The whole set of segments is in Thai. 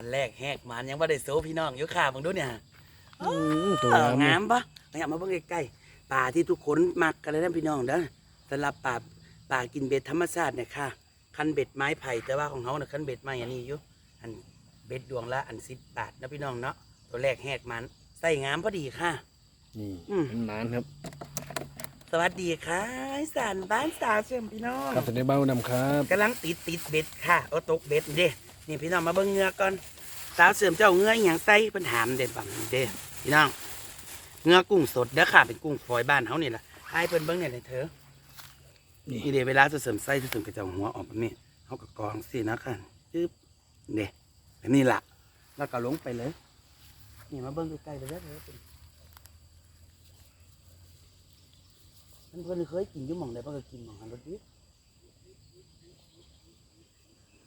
อันแรกแหกมันยังบ่ได้โซพี่น้องอยู่ค่ะมึงดูเนี่ยอืมตัวเอองามงามปะอยากมาเบิ่งใกล้ๆป่าที่ทุกคนมักกันเลยนะพี่น้องเด้อสำหรับป่าป่ากินเบ็ดธรรมชาติเนี่ยค่ะ คันเบ็ดไม้ไผ่แต่ว่าของเขาเนี่ยคันเบ็ดไม้อันนี้อยู่อันเบ็ดดวงละอันสิบบาทนะพี่น้องเนาะตัวแรกแหกมันใส่งามพอดีค่ะ นี่อืม มันหมานครับสวัสดีค่ะอีสานบ้านสาวเชื่อมพี่น้อง ครับสวัสดีเบ้านำครับกำลังติดติดเบ็ดค่ะเอาตกเบ็ดเด้ นี่พี่น้องมาเบิ่งเหงือก่อนสาวเสริมเจ้าเหงืออหย่างใส่เพิ่นถามเด้บังเด้พี่น้องเหงือกุ้งสดเด้อค่ะเป็นกุ้งฝอยบ้านเฮานี่ล่ะให้เพิ่นเบิ่งเนี่ยเถอะนี่นี่เด้เวลาจะเสริมใส่จะเสริมกระเจ้าหัวออกแบบนี้เฮาก็กรองสินะค่ะจึ๊บเด้แบบนี้ล่ะแล้วก็ลงไปเลยนี่มาเบิ่งใกล้ๆไปแล้วเถอะเพิ่นเพิ่นเคยกินอยู่หม่องใดเพิ่นก็กินหม่องหันรถดิ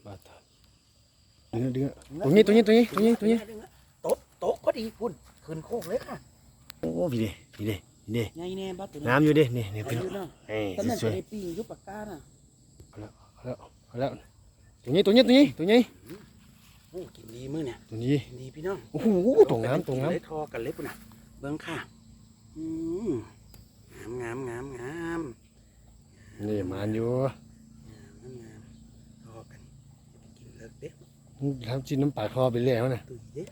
บาทา ดึงดึงตรงนี้ตรงนี้ตรงนี้ตรงนี้ตรงนี้โต๊ะโต๊ะก็ดีคุณขึ้นโคกเลยค่ะโอ้พี่เด้พี่เด้พี่เด้ไงแน่บัดตัวนี้น้ำอยู่เด้นี่นี่อาพี่น้อยุงเนาะเฮ้ยตอนนั้นสจะวยได้ปีนอยุปปากกาน่ะเอาแล้วเอาแล้วเอาแล้วตรงนี้ตรงนี้ตรงนี้ตรงนี้โอ้กินดีมื้อเนี่ยตรงนี้กินดีพี่น้องโอ้โหตรงน้ำตรงน้เลยทอกันเลยปุ่นน่ะเบิ้งค่ะอืมงามงามงามงามำนี่หมานอยู่ งามงามทอกันอย่าไปกินเลิกเด้ ทำจิ้นน้ำปลาคอไปเรื่อยแล้วนะตุยเด้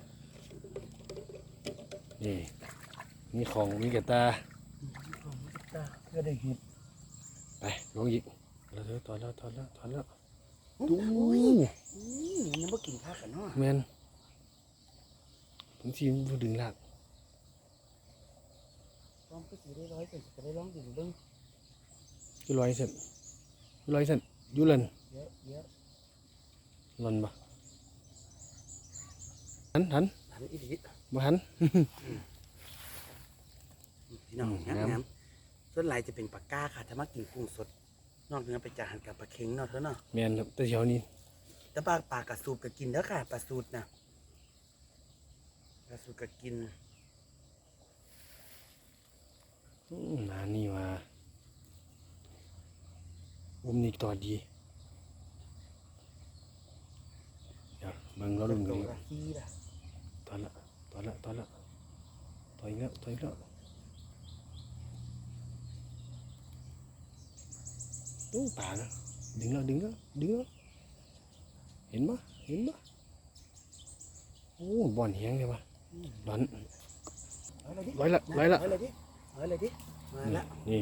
นี่มีของมีกระตาเพื่อได้เห็ดไปลงอีกแล้วเถอะถอนแล้วถอนแล้วถอนแล้วดูดูอืมยังบ่กินข้าวกันเนาะแมนผมทีมผู้ดึงลากพร้อมก็สิได้ร้อยเสร็จจะได้ร้องดึงเบิ้งอยู่ร้อยเซนอยู่ร้อยเซนอยู่ลันเยอะเยอะลันปะ หันหันอันอีดีบ่หันพี่น้องอืมงามงามงามส่วนหลายจะเป็นปลาก้าค่ะถ้ามากินกุ้งสด นอกเหนือไปจากหันกับปลาเค็งเนาะเธอเนาะแมนครับแต่แถวนี้แต่ปลาปลากระสูบก็กินเด้อค่ะปลาสูตรนะปลาสูตรก็กินอืมหนานี่ว่าอุ้มนี่ต่อดีเดี๋ยวเบิ่งเราลุ่นกันกระฮีล่ะต อนละตอนละตอนละต่อยอีกแล้วต่อยอีกแล้วโอ้ป่านะดึงแล้วดึงแล้วดึงแล้วเห็นปะเห็นปะโอ้บ่อนเฮียงเลยปะร้อนเอาเลยดิร้อยละร้อยละเอาเลยดิเอาเลยดิมาละนี่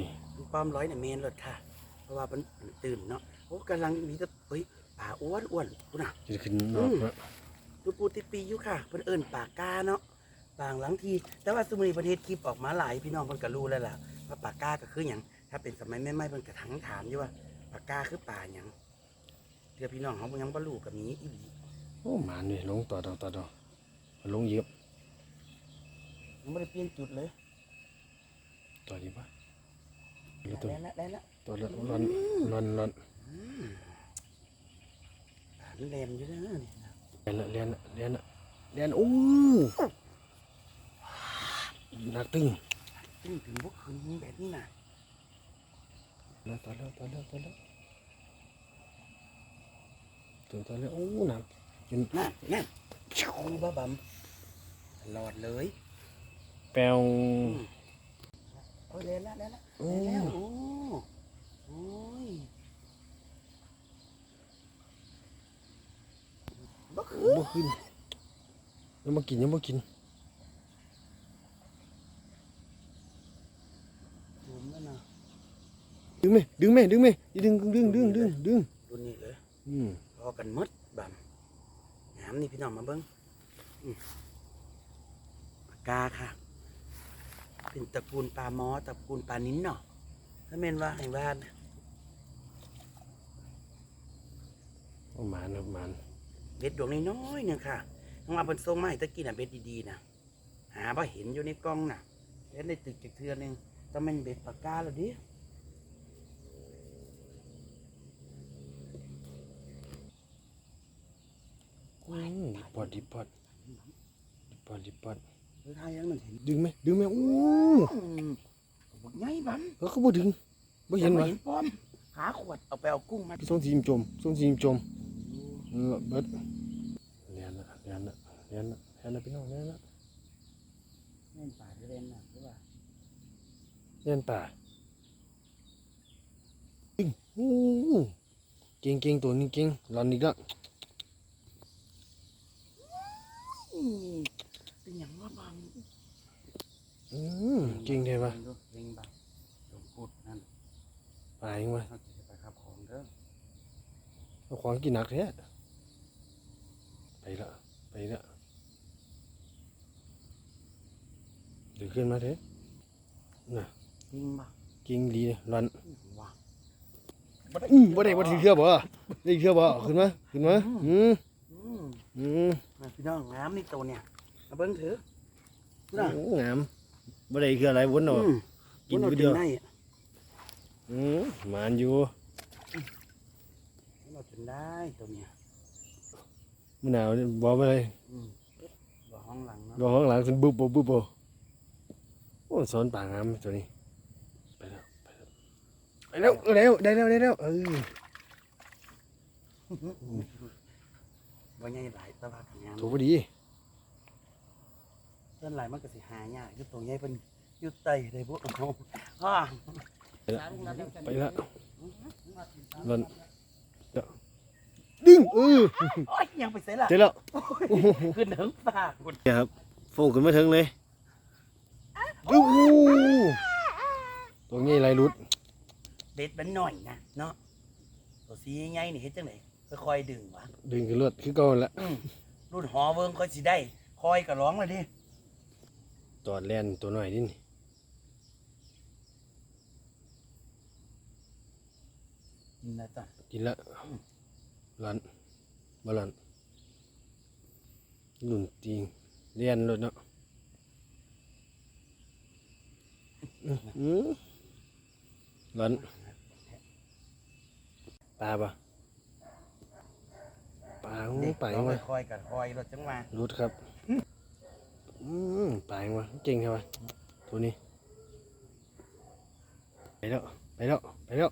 ป้อมร้อยเนี่ยเมนรถค่ะ เพราะว่ามันมันตื่นเนาะโอ้กำลังมีแต่เฮ้ยป่าอ้วนอ้วนดูนะจะขึ้นนอกแล้ว ดูปูติดปีอยู่ค่ะเพิ่นเอิ้นปากกาเนาะบางหลังที แต่ว่าสมุนีประเทศคลิปออกมาหลายพี่น้องเพิ่นก็รู้แล้วล่ะว่าปากกาก็คือหยังถ้าเป็นสมัยแม่ไม้เพิ่นก็ทั้งถามอยู่ว่าปากกาคือป่าหยังเดี๋ยวพี่น้องเขายังบ่รู้ก็มีอีหลีโอ้หมานี่ลงต่อต่อต่อต่อลงเยอะยังบ่ได้เปลี่ยนจุดเลยต่อดีปะได้ตัวแล้วได้แล้วตัวละร้อนร้อนร้อนอืมป่ามันแลนอยู่นะนี่นะ เรียนละเรียนละเรียนละเรียนโอ้หนักตึงถึงถึงบ่คืนแบบนี้น่ะแล้วต่อแล้วต่อแล้วต่อแล้วตัวต่อแล้วโอ้หนักจนนั่นนั่นมีบ่บำตลอดเลยแปลวโอ้ยเล่นละเล่นละโอ้เล่นแล้วโอ้โอ้ย บ่คือบ่ขึ้นยังมากินยังมากินผมแล้วนะดึงไหมดึงไหมดึงไหมดึงดึงดึงดึงดึงรุ่นนี้เลยอืมพอกันหมดบำงามนี่พี่น้องมาเบิ้งอืมปากกาค่ะ เป็นตระกูลปลาหมอตระกูลปลานิ้นเนาะถ้าเมนว่าให้ว่านะโอ้หมานครับหมาน เบ็ดดวงน้อยๆหนึ่งค่ะน้องว่าเป็นทรงไมาให้ตะกี้น่ะเบ็ดดีๆนะหาบ่เห็นอยู่ในกล้องน่ะเห็นในตึกจากเทือหนึงต้องเป็นเบ็ดปากกาแล้วดิอืมดิปอดดิปอดดิปอดดิปอดหรือทายยังมันเห็นดึงไหมดึงไหมโอ้อืมบักใหญ่บัมเออเขาบ่ดึงบ่เห็นบ่วะเห็นป้อมหาขวดเอาไปเอากุ้งมาส่งทีมจมส่งทีมจม เออเบิดเรียนละเรียนนละเรียนละเรียนละพี่น้องเรียนละเล่นป่าจะเล่นน่ะหรือว่าเรียนป่าอื้อหูเก่งเก่งตัวนี้เก่งหลอนอีกแล้วอืมเป็นหยังว่าบางอืมเก่งเท่ปะดูเก่งบังหลวงพูดนั่นป่ายังวะเขาจะไปขับของเด้อเอาของกินหนักแท้ไป ละ ไปละเดี๋ยวขึ้นมาเถอะน่ะจริงบ่เก่งดีหลอนว่าอืมบ่ได้บ่ถือเครือบ่ได้เครือบ่ขึ้นมาขึ้นมาอืมอืมอืมมาพี่น้องน้ำนี่ตัวเนี่ยมาเบิ้งถือน่ะโอ้งามบ่ได้เครืออะไรวนเนาะอืมกินอาผู้เดียวได้อืมหมานอยู่เราจนได้ตัวเนี่ย มื้อหนาวนี่บ่ไปเลยอืมบ่ห้องหลังเนาะบ่ข้างหลังสิบุบบ่บุบบ่โอ้สอนป่างามตัวนี้ ไปแล้วไปแล้วไปแล้วเออแล้วได้แล้วได้แล้วเออว่าใหญ่หลายแตะว่ากันงามถูกพอดีเส้นหลายมันก็สิหายากอยู่ตัวใหญ่เป็นอยู่ไตได้พวกเอาฮ่าไปละหล่นเดี๋ยว ดึงเออโอ้ยยังไปเสร็จละเจอแล้วขึ้นถึงปากหมดเนี่ยครับโฟงขึ้นมาถึงเลยอู้หูตัวนี้ไรรุดเด็ดมันหน่อยนะเนาะตัวสีใหญ่ๆนี่เฮ็ดจังไดค่อยๆดึงวะดึงขึ้นรถคือเก่าหั่นละอืมรุ่นหอเวิงค่อยสิได้ คอยก็ร้องเลยดิตอดแลนตัวหน่อยดินี่นี่นะจ๊ะกินละ หลันบ่หลันหลุนจริงเรียนรถเนาะอื้อหือหลันปลาปะปลาหูเด็กปลาร้ยัองงวะค่อยๆก็คอยรถจังมารุดครับอืมปลายังวะเก่งใช่ปะตัวนี้ไปแล้วไปแล้วไปแล้ว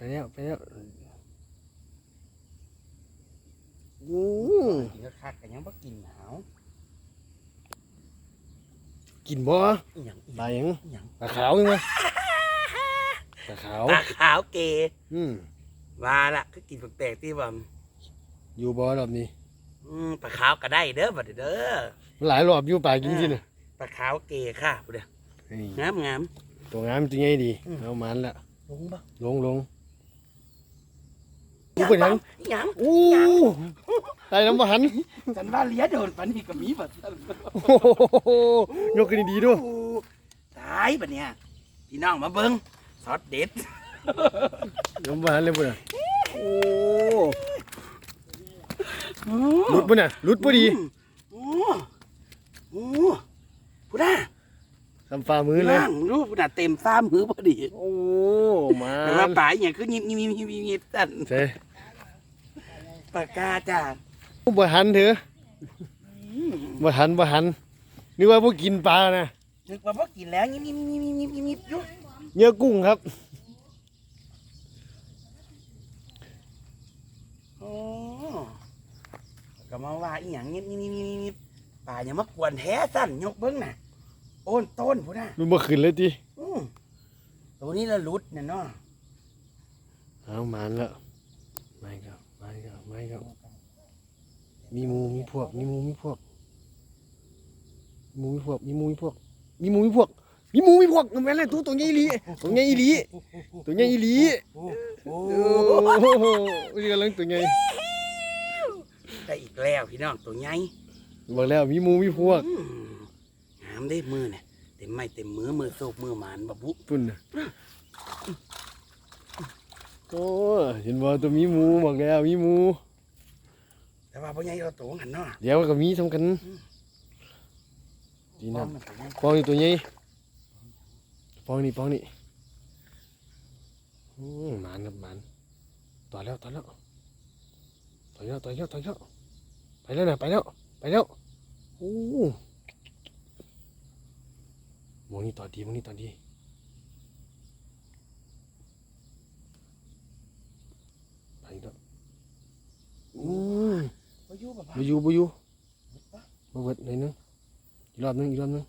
ไปแล้วไปแล้วอู้กินก็คักกันยังบ่กินหนาวกินบ่อีหยังอีปลายังหยังปลาขาวยังวะปลาขาวปลาขาวเกอืมว่าละก็กินแปลกๆที่ว่าอยู่บ่รอบนี้ อืมปลาขาวก็ได้เด้อบัดนี้เด้อหลายรอบอยู่ปลากินที่น่ะปลาขาวเกค่ะพุ่นเด้อนี่งามงาม ตัวงามตัวใหญ่ดี อืม เอามันละลงบ่ลงลง อู้เป็นหยังอีหยังอู้ได้น้ำบ่หันฉันว่าเหลียโดนปานนี้ก็มีบัดนั้นโอ้โหยกขึ้นดีๆด้วยตายบัดเนี่ยพี่น้องมาเบิ่งซอสเด็ดน้ำบ่หันเลยปุ่นอะโอ้หลุดปุ่นอะหลุดพอดีโอ้โอ้พุ่นน่ะทำฝ่ามือเลยนั่งดูพุ่นน่ะเต็มฟ้ามือพอดี โอ้มาแต่ว่าป่าอหย่างคือยิบยิบยิบยิบยิบยิบสั่นใช่ ปากกาจ้าบ่หันเถอะบ่หันบ่หันนึกว่าพวกกินปลานะนึกว่าพอกินแล้วยิบยิบยิบยิบยิบยิบยิบอยุเนื้อกุ้งครับโอ้ก็มาว่าอีหยังยิบยิบยิบยิบยิบป่าอย่ามากวนแท้สั่นยกเบิ้งน่ะโอนต้นพุ่นน่ะมันบ่ขึ้นเลยติอือตัวนี้ละหลุดเนี่ยเนาะเอามันแล้วไม่ครับ ไม่ครับไม่ครับ มีหมูมีพวก มีหมูมีพวก มีหมูมีพวก มีหมูมีพวก มีหมูมีพวกมีหมูมีพวกแม่นเลยตัวตัวใหญ่อีหลีตัวใหญ่อีหลีตัวใหญ่อีหลีโอ้โหโอ้โหนี่กำลังตัวใหญ่ได้อีกแล้วพี่น้องตัวใหญ่บอกแล้วมีหมูมีพวกอืมงามได้มือเนี่ยเต็มไม้เต็มมือมือโศกมือหมานบะบุปุ่นน่ะ โอ้เห็นบ่ตัวมีหมูบอกแล้วมีหมู แต่ว่าพ่อใหญ่เราตัวหันเนาะเดี๋ยวก็มีสำคัญดีนะป้อมมันตัวใหญ่ปองนี่ตัวใหญ่ปองนี่ปองนี่อืมหมานครับหมานต่อแล้วต่อแล้วต่อแล้วต่อแล้วต่อแล้วไปแล้วนะไปแล้วไปแล้วโอ้มองนี่ต่อดีมองนี่ต่อดี ไปแล้วอืมป่ะบ่อยู่บ่อยู่บ่เบิดหน่อยนึงอีกรอบนึงอีกรอบนึง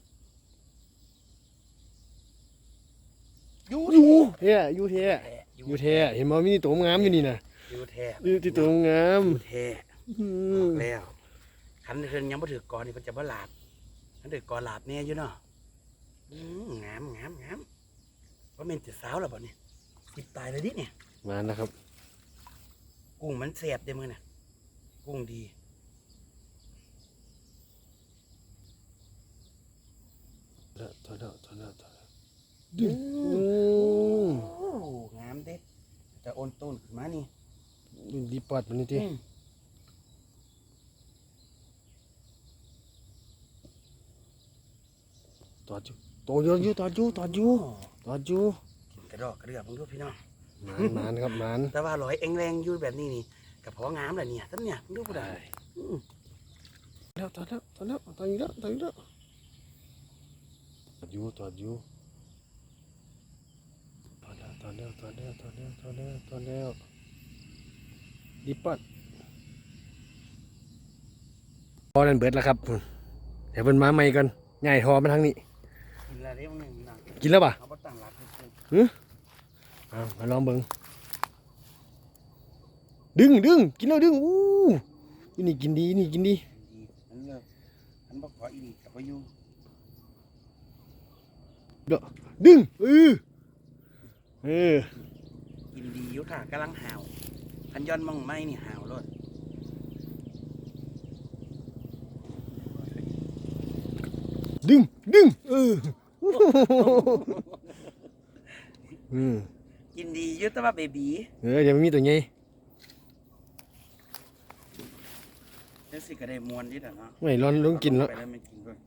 อยู่อยู่แท้อยู่แท้แท้ออยู่แท้เห็นบ่มีตัวงามอยู่นี่น่ะอยู่แท้อยู่ที่ตัวงามอยู่แท้อืบอมกแล้วคันเพิ่นยังบ่ถือกอนนี่เพิ่นจะบ่หลาบคันถือกอนหลาบแน่อยู่เนาะอืมงามงามงามว่าแม่นจะสาวแล้วบ่เนี่ยสิบตายเลยดิเนี่ยมานะครับ กุ้งมันแซ่บเด้มื้อน่ะ กุ้งดีแล้วถอดแล้วถอดแล้วถอดแล้วดึงอืมโอ้งามเด้จะโอนต้นขึ้นมานี่ดีปอดมันนี่ติอืมตอดอยู่โตอยู่อยู่ตอดอยู่ตอดอยู่ตอดอยู่กินกระดอกกระเดือบมึงดูพี่น้องหมานหมานครับหมานแต่ว่าร้อยเองแรงอยู่แบบนี้นี่ กับพองามแหละเนี่ยท่านเนี่ยมึงดูผู้ใดอืมแล้วตอดแล้วตอดแล้วตอดอยู่แล้วตอดอยู่แล้วตอดอยู่ตอดอยู่ตอดแล้วตอดแล้วตอดแล้วตอดแล้วตอดแล้วตอดแล้วดีปอดพอนั่นเบิดแล้วครับเดี๋ยวเพิ่นมาใหม่กันใหญ่ทอมาทางนี้ กินแล้วเด้มึงหนึ่งหนังกินแล้วป่ะเขาบ่ตั้งรักให้กูเอามาลองเบิ่ง ดึงดึงกินแล้วดึงอู้ยนี่กินดีนี่กินดีดีมันเลิกมันบ่ขออีนี่กับบ่อยู่ดึงเออเออกินดีอยู่ค่ะกำลังหาวพันย้อนมองไม้นี่หาวรถดึงดึงเอออืมกินดีอยู่แต่ว่าเบบีเออเดี๋ยวมันมีตัวใหญ่ จังสิก็ได้มวนดิล่ะเนาะไม่ร้อนลงกินแล้ว ไปแล้วไม่กินด้วย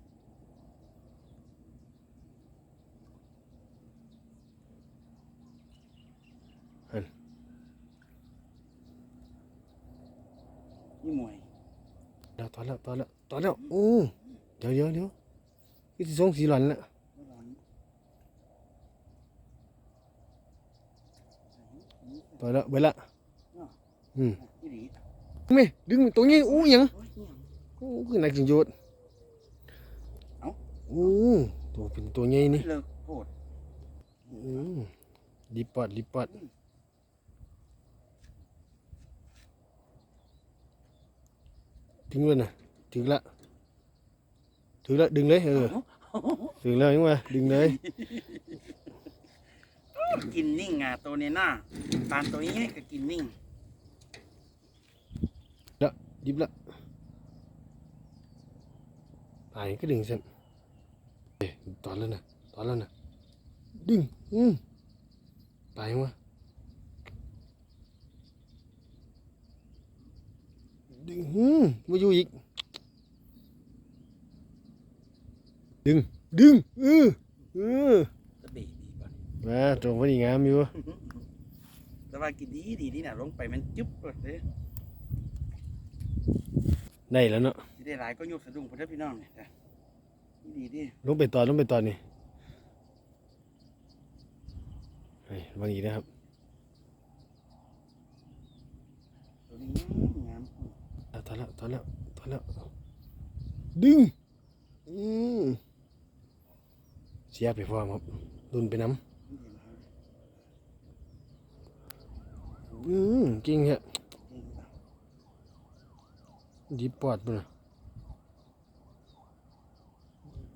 นี่มวยแล้วตอนแล้วตอนแล้วตอนแล้วโอ้เดี๋ยวเดี๋ยวเดี๋ยวนี่สิส่งสีหลอนละบ่ร้อนตอนแล้วเบิดละอืม อีหลี ไม่ดึงตัวใหญ่อู้หยังโอ้ยเนี่ยโอ้คือนักจิงโยดเอ้าโอ้ตัวเป็นตัวใหญ่นี่เลิกโคตรอืมดีปอดดีปอดถึงแล้วนะถึงละถึงละดึงเลยเออถึงแล้วยังวะดึงเลยกินนิ่งอะตัวนี้น่ะปานตัวนี้ก็กินนิ่ง ดิบละตายก็ดึงเส้นเอ๊ะตอนแล้วนะตอนแล้วนะดึงอืมตายยังวะดึงอืมมาอยู่อีก ดึง ดึงเออเออจะเบบีบ่มาตรงพอดีงามอยู่แต่ว่ากินดีดีนี่น่ะลงไปมันจุ๊บหมดเลย ได้แล้วเนาะสิได้หลายก็ยกสะดุ้งพุ่นเด้อพี่น้องนี่จ้ะดีดีลงไปตอนลงไปตอนนี่เฮ้ยบางอีกนะครับตัวนี้งามอะถอนแล้วถอนแล้วถอนแล้วดึงอืมเสียไปพร้อมครับดุนไปน้ำอืมเก่งฮะ ดีปอดมันน่ะ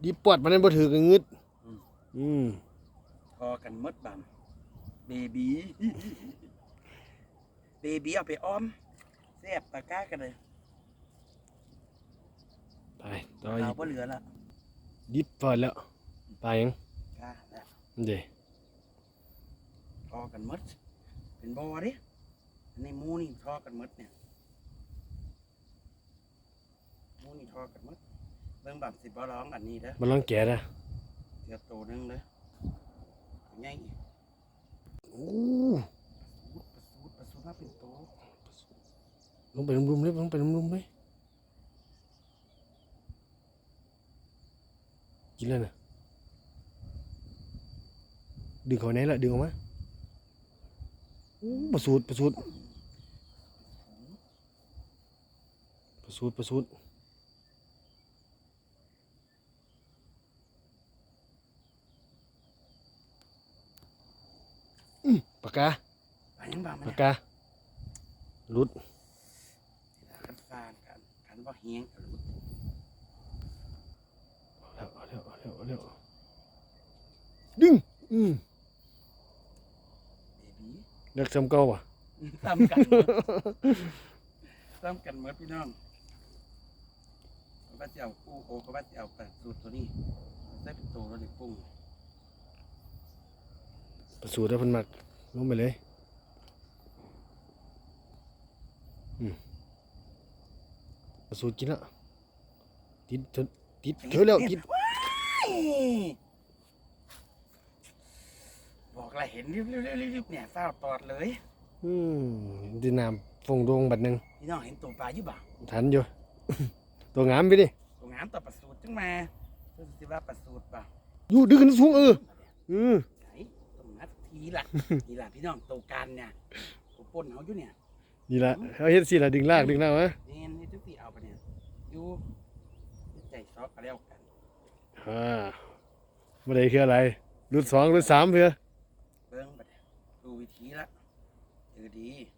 ดีปอดมันนั่นบ่ถือกันงึด อืมพอกันหมดบัมเบบีเบบีเอาไปอ้อมแซ่บตะกร้ากันเลยไปต่ออีเรากบ่เหลือละดีปอดแล้วตายยังกล้าแล้วเด้ทอกันหมดเป็นบ่อดิในหมูนี่ทอกันหมดเนี่ยห มูนี่ทอกันหมดเบิ่งบัมสิบ่ร้องอันนี้เด้อมันลองแก่นะเสียโตหนึงเด้อง่ายอีกโอ้ประสูดประสูดมาเป็นโตลงไปรุมๆเลยลงไปรุมๆเลยกินแล้วนะดึงเขาไหนละดึงออกมาโอ้ประสูดประสูดประประสูดประสูด อื้อปากกาไปยังบ้างมันปากเนี่ยกาหลุดกันฟานกันกันบ่เฮียงกันลุดเอาเร็วเอาเร็วเอาเร็วเอาเร็วดึงอืมเบบี้เลือกซ้ำเก่าอะ ซ้ำกันหมดซ้ำกันหมดพี่น้องก็ว่าจะเอาคู่โอก็ว่าจะเอาแต่สูตรตัวนี้ใส่เป็นโตแล้วเด็กปุ้ง ประสูดได้เพันมัก ลงไปเลยอืมประสูดกินละติดเถอะติดเถอะแล้วติดบอกอะไรเห็นริบๆๆๆเนี่ยฝ้าวตอดเลย อืมดินน้ำฟงดวงบัดหนึ่งพี่น้องเห็นตัวปลาอยู่บ่าทันอยู่ ตัวงามไปดิตัวงามต่อประสูตรจังมาเพิ่นสิว่าประสูตรป่ะอยู่ดึงขึ้นสูงเอออืมไหนตรงนัด ทีล่ะ นี่ล่ะพี่น้องตัวการเนี่ยตัวปนเขาอยู่เนี่ยนี่ละเขาเฮ็ดสิละดึงลากดึงลากมานี่นี่ทุกทีเอาไปเนี่ยอยู่ใจซอกกันแล้วกันอ่าบ่ได้คืออะไรรุ่นสองรุ่นสามเพื่อเบิ้งไปเนี่ยดูวิธีละเจอดีถอด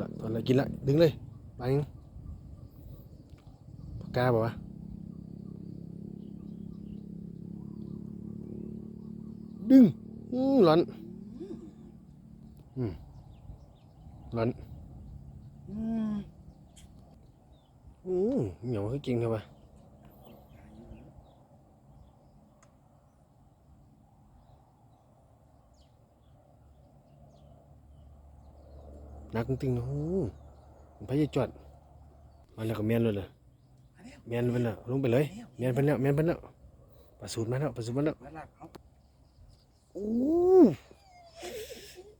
ละถอดละกินละดึงเลยไปยังปากกาบอกว่าดึงอืมหลอ นอืมหลอนอืมอืมเหนียวคือเก่งเท่าปะนักจริงๆนะโอ้มันพยายจอดมาแล้วก็แมนเลยเลยอันนี้แมนไปแล้วลงไปเลยแมนไปแล้วแมนไปแล้วประสูตรมาแล้วประสูตรมาแล้วมาลักเขาโอ้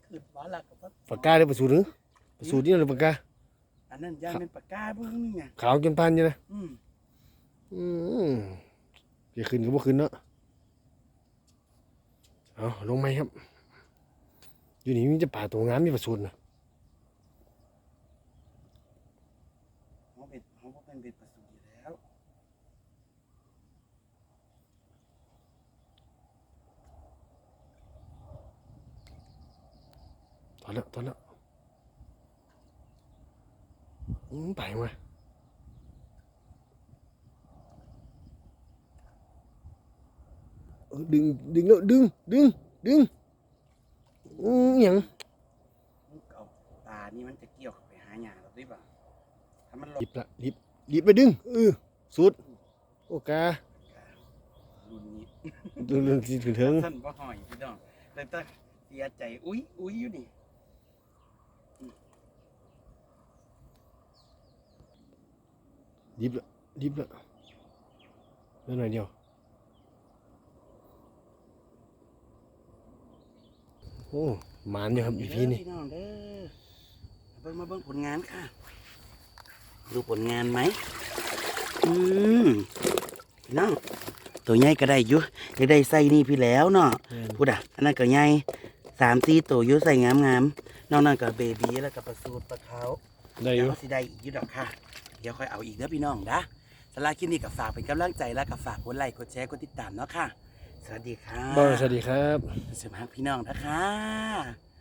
คือมาลักกับปากกาเลยประสูตรหรือประสูตรนี่เลยปากกาอันนั้นยาเป็นปากกาเบิ้งนี่ไงขาวจนปานอยู่นะอืมอืมจะขึ้นก็บ่ขึ้นเนาะเอาลงไหมครับ อยู่นี่มีจะป่าตัวงามมีประสูตรนะ เขาเป็นเขาก็เป็นเบ็ดประสูตรอยู่แล้ว ถ อนแล้วถอนแล้วอืมไปมาดึงดึงแล้วดึงดึงดึงอืมอหย่งมันก็เอาปลานี่มันจะเกี่ยวไปหาหญ้าเราด้วยป่ะถ้ามันหลรีบบละรีบรีบไปดึงเออสุดโอการุ่นนี้ดึงดึงสิถึงถึงสั้นบ่หอยพี่น้องแต่ถ้าเสียใจอุ้ยอุ้ยอยู่นี่ รีบละรีบละเดี๋ยวหน่อยเดียวโอ้หมานอยู่ครับอีพีนี่พี่น้องเด้อเบิ่งมาเบิ่งผลงานค่ะ ดูผลงานไหมอืมพี่น้องตัวใหญ่ก็ได้อยู่ยังได้ใส่นี่พี่แล้วเนาะพูดอะอันนั้นก็ใหญ่สามสี่ตัวอยุ่ใส่งามงามๆนอกนั้นก็เบบีแล้วก็ปลาสูตรปลาขาวได้อเดี๋ยยู่วสิได้อีกอยุดอกค่ะ เดี๋ยวค่อยเอาอีกเด้อพี่น้องนะสำหรับคลิปนี้ก็ฝากเป็นกำลังใจแล้วก็ฝากกดไลค์กดแชร์กดติดตามเนาะค่ะ สวัสดีค่ะบอสวัสดีครับสวัสดีพี่น้องนะคะ